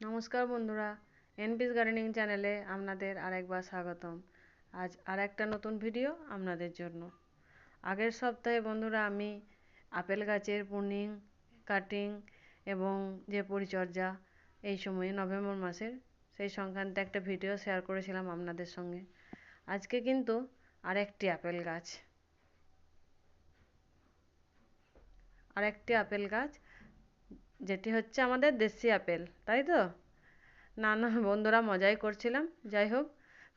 নমস্কার বন্ধুরা এনপিস গার্ডেনিং চ্যানেলে আপনাদের আরেকবার স্বাগতম। আজ আর একটা নতুন ভিডিও আপনাদের জন্য। আগের সপ্তাহে বন্ধুরা আমি আপেল গাছের প্রুনিং কাটিং এবং যে পরিচর্যা এই সময়ে নভেম্বর মাসের, সেই সংক্রান্ত একটা ভিডিও শেয়ার করেছিলাম আপনাদের সঙ্গে। আজকে কিন্তু আরেকটি আপেল গাছ। আরেকটি আপেল গাছ, যেটি হচ্ছে আমাদের দেশি আপেল, তাই তো? না না, বন্ধুরা মজাই করছিলাম। যাই হোক,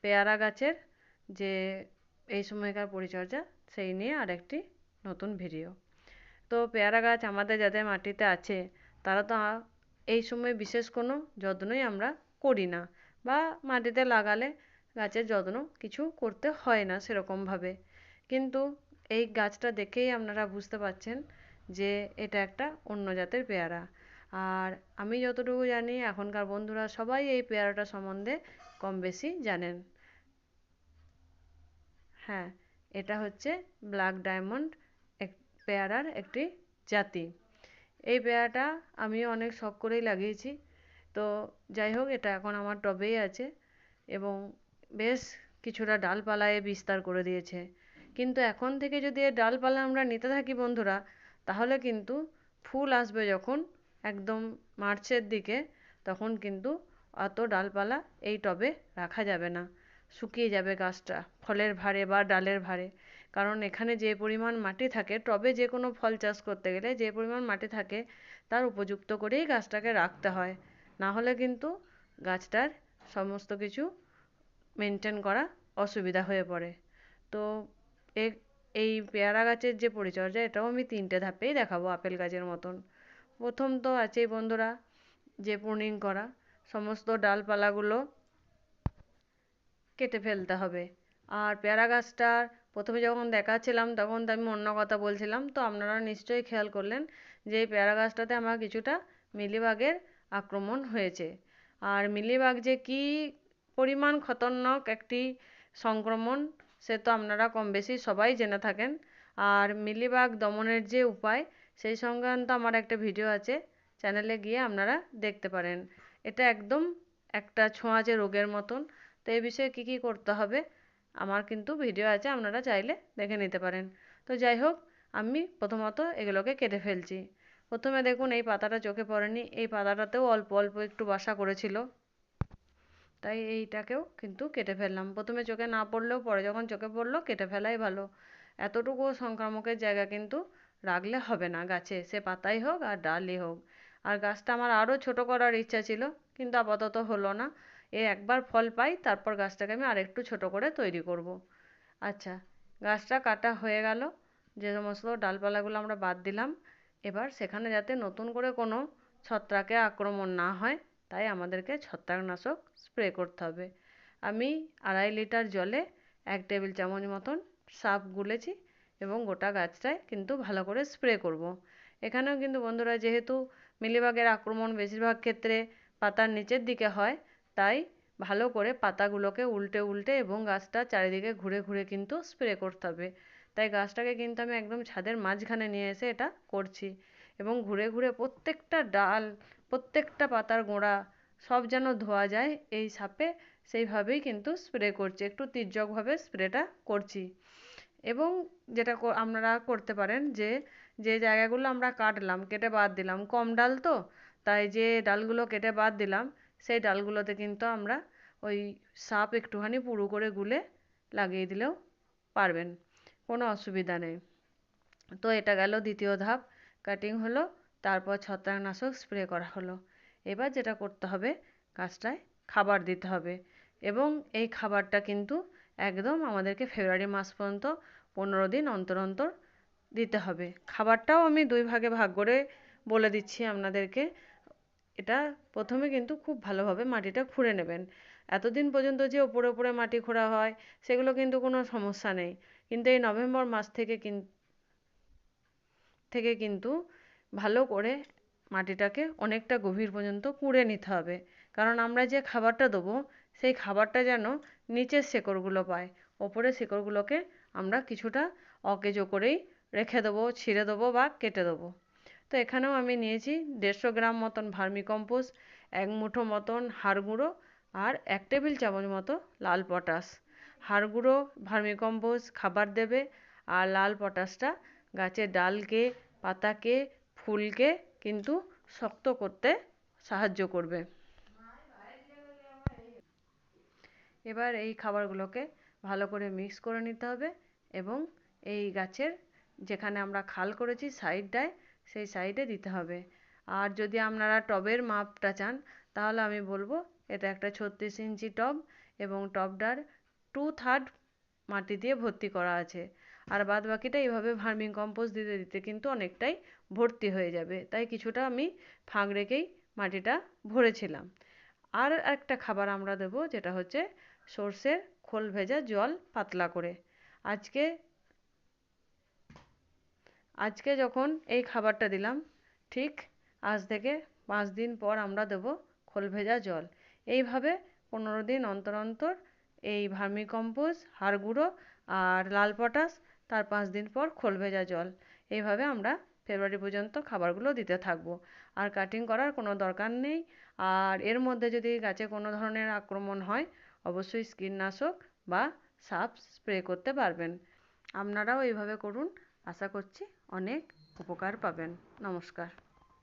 পেয়ারা গাছের যে এই সময়কার পরিচর্যা, সেই নিয়ে আরেকটি নতুন ভিডিও। তো পেয়ারা গাছ আমাদের যাদের মাটিতে আছে, তারা তো এই সময় বিশেষ কোনো যত্নই আমরা করি না। বা মাটিতে লাগালে গাছের যত্ন কিছু করতে হয় না সেরকমভাবে কিন্তু এই গাছটা দেখেই আপনারা বুঝতে পারছেন যে এটা একটা অন্য জাতের পেয়ারা। আর আমি যতটুকু জানি, এখনকার বন্ধুরা সবাই এই পেয়ারাটা সম্বন্ধে কম বেশি জানেন। হ্যাঁ এটা হচ্ছে ব্ল্যাক ডায়মন্ড এক, পেয়ারার একটি জাতি। এই পেয়ারাটা আমিও অনেক শখ করেই লাগিয়েছি। তো যাই হোক, এটা এখন আমার টবেই আছে। এবং বেশ কিছুটা ডালপালায় বিস্তার করে দিয়েছে। কিন্তু এখন থেকে যদি এর ডালপালা আমরা নিতে থাকি বন্ধুরা, তাহলে কিন্তু ফুল আসবে যখন একদম মার্চের দিকে, তখন কিন্তু অত ডালপালা এই টবে রাখা যাবে না। শুকিয়ে যাবে গাছটা, ফলের ভারে বা ডালের ভারে কারণ এখানে যে পরিমাণ মাটি থাকে, টবে যে কোনো ফল চাষ করতে গেলে যে পরিমাণ মাটি থাকে, তার উপযুক্ত করেই গাছটাকে রাখতে হয়। না হলে কিন্তু গাছটার সমস্ত কিছু মেনটেন করা অসুবিধা হয়ে পড়ে। তো এই পেয়ারা গাছের যে পরিচর্যা, এটাও আমি তিনটে ধাপেই দেখাবো আপেল গাছের মতন। প্রথম তো আছেই বন্ধুরা, যে প্রুনিং করা, সমস্ত ডালপালাগুলো কেটে ফেলতে হবে। আর পেয়ারা গাছটার প্রথমে যখন দেখাচ্ছিলাম, তখন তো আমি অন্য কথা বলছিলাম, তো আপনারা নিশ্চয়ই খেয়াল করলেন যে এই পেয়ারা গাছটাতে আমার কিছুটা মিলিবাগের আক্রমণ হয়েছে। আর মিলিবাগ যে কী পরিমাণ খতরনাক একটি সংক্রমণ, সে তো আপনারা কম বেশি সবাই জেনে থাকেন। আর মিলিবাগ দমনের যে উপায়, সেই সংক্রান্ত আমার একটা ভিডিও আছে, চ্যানেলে গিয়ে আপনারা দেখতে পারেন। এটা একদম একটা ছোঁয়াচে রোগের মতন। তো এই বিষয়ে কী কী করতে হবে, আমার কিন্তু ভিডিও আছে, আপনারা চাইলে দেখে নিতে পারেন। তো যাই হোক, আমি প্রথমত এগুলোকে কেটে ফেলছি। প্রথমে দেখুন, এই পাতাটা চোখে পড়েনি, এই পাতাটাতেও অল্প অল্প একটু বাসা করেছিল। তাই এইটাকেও কিন্তু কেটে ফেললাম। প্রথমে চোখে না পড়লেও পরে যখন চোখে পড়ল, কেটে ফেলাই ভালো। এতটুকু সংক্রামকের জায়গা কিন্তু রাখলে হবে না গাছে। সে পাতাই হোক আর ডালই হোক। আর গাছটা আমার আরও ছোটো করার ইচ্ছা ছিল, কিন্তু আপাতত হলো না। এ একবার ফল পাই, তারপর গাছটাকে আমি আরেকটু ছোটো করে তৈরি করব। আচ্ছা গাছটা কাটা হয়ে গেল। যে সমস্ত ডালপালাগুলো আমরা বাদ দিলাম, এবার সেখানে যাতে নতুন করে কোনো ছত্রাকের আক্রমণ না হয় তাই আমাদেরকে ছত্রাকনাশক স্প্রে করতে হবে আমি আড়াই লিটার জলে এক টেবিল চামচ মতন সার্ফ গুলেছি এবং গোটা গাছটায় কিন্তু ভালো করে স্প্রে করব। এখানেও কিন্তু বন্ধুরা যেহেতু মিলিবাগের আক্রমণ বেশিরভাগ ক্ষেত্রে পাতার নিচের দিকে হয়, তাই ভালো করে পাতাগুলোকে উল্টে উল্টে এবং গাছটা চারিদিকে ঘুরে ঘুরে কিন্তু স্প্রে করতে হবে তাই গাছটাকে কিন্তু আমি একদম ছাদের মাঝখানে নিয়ে এসে এটা করছি এবং ঘুরে ঘুরে প্রত্যেকটা ডাল প্রত্যেকটা পাতার গোড়া সব যেন ধোয়া যায়, এই সাপে সেইভাবেই কিন্তু স্প্রে করছি। একটু তির্যকভাবে স্প্রেটা করছি। এবং যেটা আপনারা করতে পারেন যে যে জায়গাগুলো আমরা কাটলাম, কেটে বাদ দিলাম, কম ডাল তো, তাই যে ডালগুলো কেটে বাদ দিলাম, সেই ডালগুলোতে কিন্তু আমরা ওই সাপ একটুখানি পুরু করে গুলে লাগিয়ে দিলেও পারবেন, কোনো অসুবিধা নেই। তো এটা গেল দ্বিতীয় ধাপ কাটিং হলো। তারপর ছত্রাকনাশক স্প্রে করা হলো। এবার যেটা করতে হবে গাছটায় খাবার দিতে হবে। এবং এই খাবারটা কিন্তু একদম আমাদেরকে ফেব্রুয়ারি মাস পর্যন্ত পনেরো দিন অন্তর অন্তর দিতে হবে। খাবারটাও আমি দুই ভাগে ভাগ করে বলে দিচ্ছি আপনাদেরকে। এটা প্রথমে কিন্তু খুব ভালোভাবে মাটিটা খুঁড়ে নেবেন। এতদিন পর্যন্ত যে ওপরে ওপরে মাটি খোঁড়া হয়, সেগুলো কিন্তু কোনো সমস্যা নেই। কিন্তু এই নভেম্বর মাস থেকে কিন থেকে কিন্তু ভালো করে মাটিটাকে অনেকটা গভীর পর্যন্ত কুঁড়ে নিতে হবে। কারণ আমরা যে খাবারটা দেবো, সেই খাবারটা যেন নিচের শেকড়গুলো পায়। ওপরে শিকড়গুলোকে আমরা কিছুটা অকেজো করেই রেখে দেবো, ছিঁড়ে দেবো বা কেটে দেবো। তো এখানেও আমি নিয়েছি দেড়শো গ্রাম মতন ভার্মিকম্পোস্ট, এক মুঠো মতন হাড় গুঁড়ো আর এক টেবিল চামচ মতো লাল পটাশ। হাড় গুঁড়ো খাবার দেবে আর লাল পটাশটা গাছের ডালকে, পাতাকে ফুলকে কিন্তু শক্ত করতে সাহায্য করবে। এবার এই খাবারগুলোকে ভালো করে মিক্স করে নিতে হবে এবং এই গাছের যেখানে আমরা খাল করেছি সাইডটায় সেই সাইডে দিতে হবে। আর যদি আপনারা টবের মাপটা চান, তাহলে আমি বলব এটা একটা ছত্রিশ ইঞ্চি টব এবং টবটার টু থার্ড মাটি দিয়ে ভর্তি করা আছে। আর বাদ বাকিটা এইভাবে ভার্মিং কম্পোস্ট দিতে দিতে কিন্তু অনেকটাই ভর্তি হয়ে যাবে। তাই কিছুটা আমি ফাঁক রেখেই মাটিটা ভরেছিলাম। আর একটা খাবার আমরা দেবো, যেটা হচ্ছে সর্ষের খোল ভেজা জল পাতলা করে। আজকে আজকে যখন এই খাবারটা দিলাম, ঠিক আজ থেকে পাঁচ দিন পর আমরা দেবো খোল ভেজা জল। এইভাবে পনেরো দিন অন্তর অন্তর এই ভার্মিকম্পোস্ট হাড় গুঁড়ো আর লাল পটাশ তার পাঁচ দিন পর খোল ভেজা জল। এইভাবে আমরা ফেব্রুয়ারি পর্যন্ত খাবারগুলো দিতে থাকব। আর কাটিং করার কোনো দরকার নেই। আর এর মধ্যে যদি গাছে কোনো ধরনের আক্রমণ হয়, অবশ্যই কীটনাশক বা সাপ স্প্রে করতে পারবেন। আপনারাও এইভাবে করুন। আশা করছি অনেক উপকার পাবেন। নমস্কার।